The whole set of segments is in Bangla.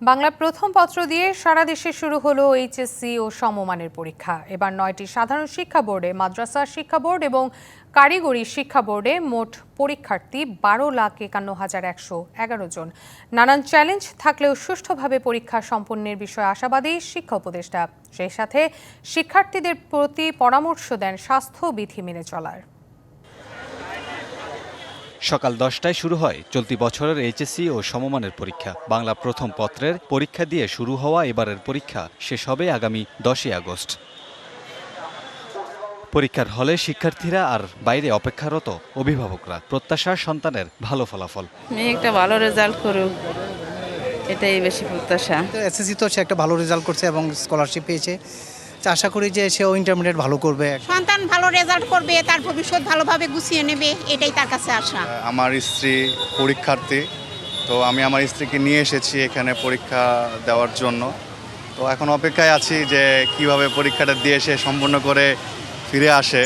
বাংলা প্রথম পত্র দিয়ে সারা দেশে শুরু হলো এইচএসসি ও সমমানের পরীক্ষা। এবার নয়টি সাধারণ শিক্ষা বোর্ডে, মাদ্রাসা শিক্ষা বোর্ড এবং কারিগরি শিক্ষা বোর্ডে মোট পরীক্ষার্থী বারো লাখ একান্ন হাজার একশো এগারো জন। নানান চ্যালেঞ্জ থাকলেও সুষ্ঠুভাবে পরীক্ষা সম্পন্নের বিষয়ে আশাবাদী শিক্ষা উপদেষ্টা। সেই সাথে শিক্ষার্থীদের প্রতি পরামর্শ দেন স্বাস্থ্যবিধি মেনে চলার। সকাল দশটায় শুরু হয় চলতি বছরের এইচএসসি ও সমমানের পরীক্ষা। বাংলা প্রথম পত্রের পরীক্ষা দিয়ে শুরু হওয়া এবারের পরীক্ষা শেষ হবে আগামী দশই আগস্ট। পরীক্ষার হলে শিক্ষার্থীরা আর বাইরে অপেক্ষারত অভিভাবকরা। প্রত্যাশা সন্তানের ভালো ফলাফল। মেয়ে একটা ভালো রেজাল্ট করুক এটাই বেশি প্রত্যাশা। এসএসসি তো সে একটা ভালো রেজাল্ট করছে এবং স্কলারশিপ পেয়েছে। আশা করি যে সেও ইন্টারমিডিয়েট ভালো করবে। সন্তান ভালো রেজাল্ট করবে তার ভবিষ্যৎ ভালোভাবে গুছিয়ে নেবে এটাই তার কাছে আশা। আমার স্ত্রী পরীক্ষার্থী তো আমি আমার স্ত্রীকে নিয়ে এসেছি এখানে পরীক্ষা দেওয়ার জন্য। তো এখন অপেক্ষায় আছি যে কীভাবে পরীক্ষাটা দিয়ে সে সম্পূর্ণ করে ফিরে আসে।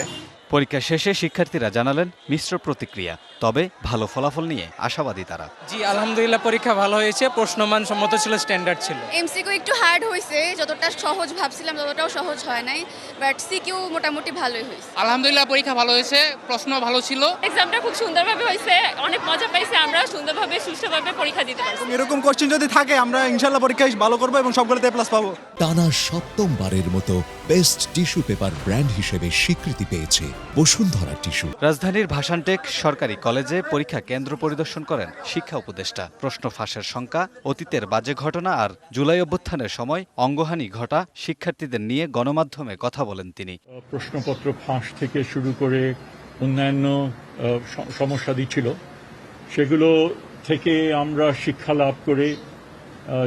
পরীক্ষা শেষে শিক্ষার্থীরা জানালেন মিশ্র প্রতিক্রিয়া। তবে ভালো ফলাফল নিয়ে আশাবাদী তারা। জি আলহামদুলিল্লাহ পরীক্ষা ভালো হয়েছে প্রশ্নমান সম্মত ছিল। স্ট্যান্ডার্ড ছিল এমসিকিউ একটু হার্ড হয়েছে যতটা সহজ ভাবছিলাম ততটাও সহজ হয় নাই বাট সিকিউ মোটামুটি ভালোই হয়েছে আলহামদুলিল্লাহ পরীক্ষা ভালো হয়েছে প্রশ্ন ভালো ছিল। এক্সামটা খুব সুন্দরভাবে হয়েছে অনেক মজা পাইছে আমরা সুন্দরভাবে সুষ্ঠুভাবে পরীক্ষা দিতে পারছি। এরকম কোশ্চেন যদি থাকে আমরা ইনশাল্লাহ পরীক্ষায় ভালো করব এবং সবগুলোতে প্লাস পাবো। টানা সপ্তমবারের মতো বেস্ট টিস্যু পেপার ব্র্যান্ড হিসেবে স্বীকৃতি পেয়েছে বসুন্ধরা টিস্যু রাজধানীর ভাষানটেক সরকারি কলেজে পরীক্ষা কেন্দ্র পরিদর্শন করেন শিক্ষা উপদেষ্টা। প্রশ্ন ফাঁসের শঙ্কা অতীতের বাজে ঘটনা আর জুলাই অভ্যুত্থানের সময় অঙ্গহানি ঘটা শিক্ষার্থীদের নিয়ে গণমাধ্যমে কথা বলেন তিনি। প্রশ্নপত্র ফাঁস থেকে শুরু করে অন্যান্য আহ, স- সমস্যাদি ছিল। সেগুলো থেকে আমরা শিক্ষা লাভ করে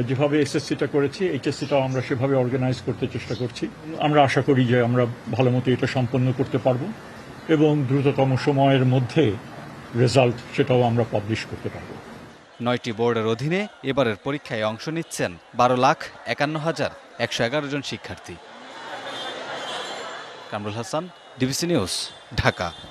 যেভাবে এসএসসিটা করেছি এইচএসসিটাও আমরা সেভাবে অর্গানাইজ করতে চেষ্টা করছি। আমরা আশা করি যে আমরা ভালো মতো এটা সম্পন্ন করতে পারব এবং দ্রুততম সময়ের মধ্যে রেজাল্ট সেটাও আমরা পাবলিশ করতে পারব। নয়টি বোর্ডের অধীনে এবারের পরীক্ষায় অংশ নিচ্ছেন বারো লাখ একান্ন হাজার একশো এগারো জন শিক্ষার্থী। Kamrul Hasan DBC news Dhaka.